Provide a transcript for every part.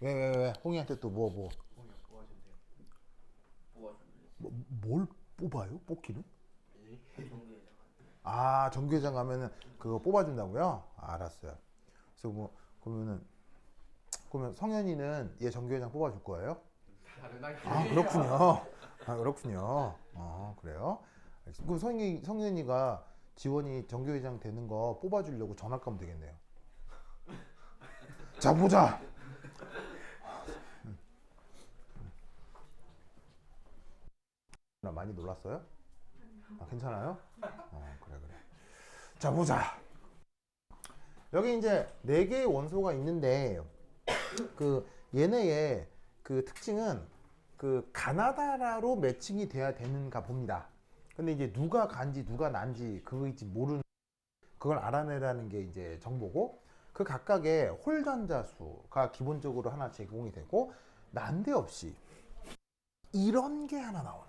왜 왜 왜 홍이한테 또 뭐 뭐 홍이 뽑아준대요. 뽑아준대요. 뭐, 뭘 뽑아요? 뽑기는? 아 정교회장 가면은 그거 뽑아준다고요? 알았어요. 그래서 뭐 그러면은 그러면 성현이는 얘 정교회장 뽑아줄 거예요? 아 그렇군요. 아 그렇군요. 어 그래요. 그럼 성현 성현이가 지원이 정교회장 되는 거 뽑아주려고 전학 가면 되겠네요. 자 보자. 나 많이 놀랐어요? 아, 괜찮아요? 어 그래 그래. 자 보자. 여기 이제 네 개의 원소가 있는데 그 얘네의 그 특징은 그 가나다라로 매칭이 돼야 되는가 봅니다. 근데 이제 누가 간지 누가 난지 그거인지 모르는 그걸 알아내라는 게 이제 정보고 그 각각의 홀전자 수가 기본적으로 하나 제공이 되고 난데없이 이런 게 하나 나오는군요.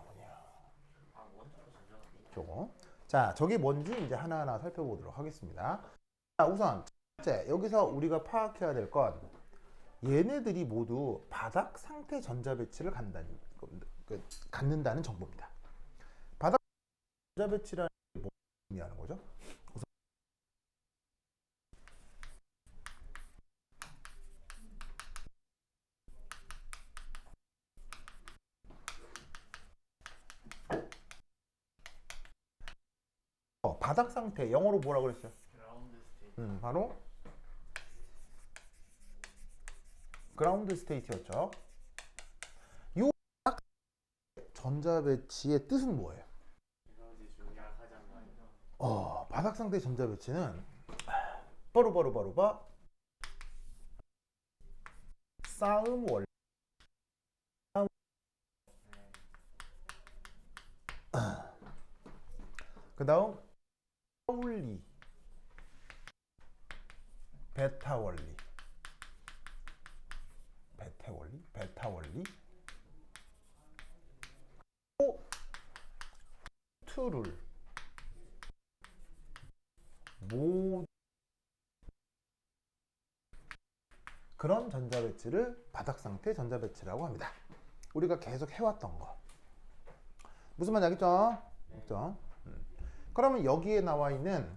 저거. 자, 저게 뭔지 이제 하나하나 살펴보도록 하겠습니다. 자, 우선 첫째, 여기서 우리가 파악해야 될 건 얘네들이 모두 바닥 상태 전자 배치를 간다는 그, 그, 갖는다는 정보입니다. 바닥 전자 배치라는 게 뭐 의미하는 거죠? 우선 어, 바닥 상태 영어로 뭐라 그랬어요? 음, 바로 그라운드 스테이트였죠. 요 전자 배치의 뜻은 뭐예요? 어, 바닥 상태 전자 배치는 바로 바로 바로 바 싸움 원리 그 다음 원리 베타 원리 베타 원리 베타 원리 또 투룰 모 그런 전자 배치를 바닥 상태 전자 배치라고 합니다. 우리가 계속 해왔던 거. 무슨 말인지 알겠죠? 알겠죠? 음. 그러면 여기에 나와 있는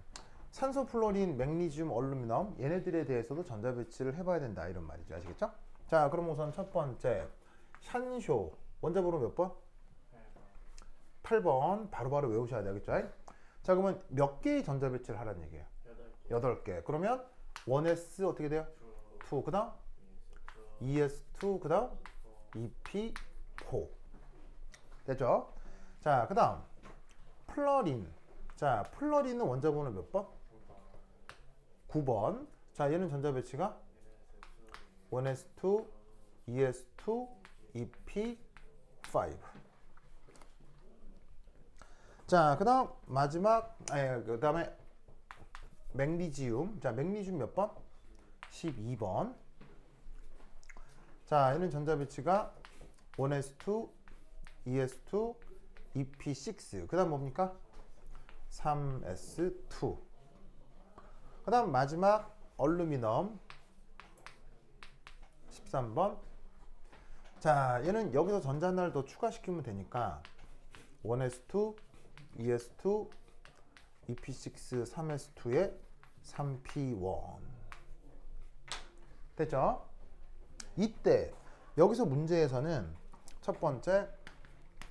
산소, 플로린, 맥니슘, 얼루미늄 얘네들에 대해서도 전자 배치를 해봐야 된다 이런 말이죠. 아시겠죠? 자, 그럼 우선 첫 번째 샨쇼 원자번호 몇 번? 8번 바로바로 외우셔야 되겠죠? 자, 그러면 몇 개의 전자 배치를 하라는 얘기예요? 여덟 8개. 그러면 1s 어떻게 돼요? 주 2. 그 다음 ES2 그 다음 EP4. 됐죠? 자, 그 다음 플러린. 자, 플러린은 원자 번호 몇 번? 9번. 자, 얘는 전자 배치가 1s2, ES2, EP5. 자, 그다음 마지막 에, 그다음에 맥니지움. 자, 맥니슘 몇 번? 12번. 자, 얘는 전자 배치가 1s2, ES2, EP6. 그다음 뭡니까? 3s2. 그 다음 마지막 얼루미늄 13번. 자, 얘는 여기서 전자 하나를 더 추가시키면 되니까 1s2, ES2, EP6, 3s2에 3p1. 됐죠? 이때 여기서 문제에서는 첫 번째